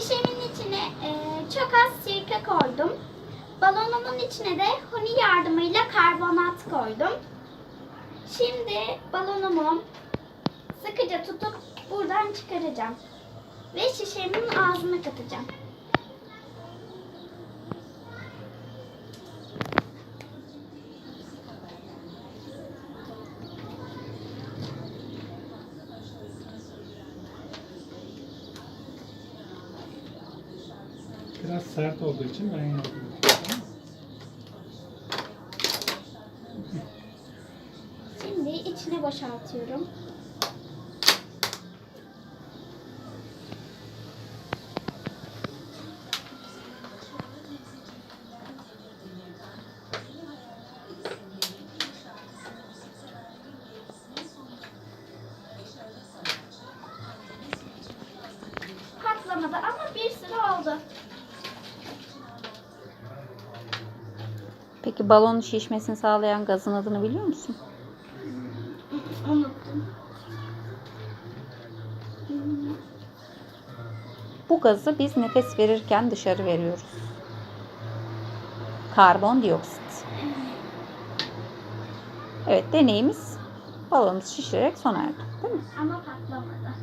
Şişemin içine e, çok az sirke koydum. Balonumun içine de huni yardımıyla karbonat koydum. Şimdi balonumu sıkıca tutup buradan çıkaracağım. Ve şişemin ağzına katacağım. Biraz sert olduğu için ben yapıyorum. Şimdi içine boşaltıyorum. Patlamadı ama bir sürü oldu. Peki balonun şişmesini sağlayan gazın adını biliyor musun? Bu gazı biz nefes verirken dışarı veriyoruz. Karbondioksit. Evet deneyimiz balonumuz şişirerek sona erdi. Değil mi? Ama patlamadı.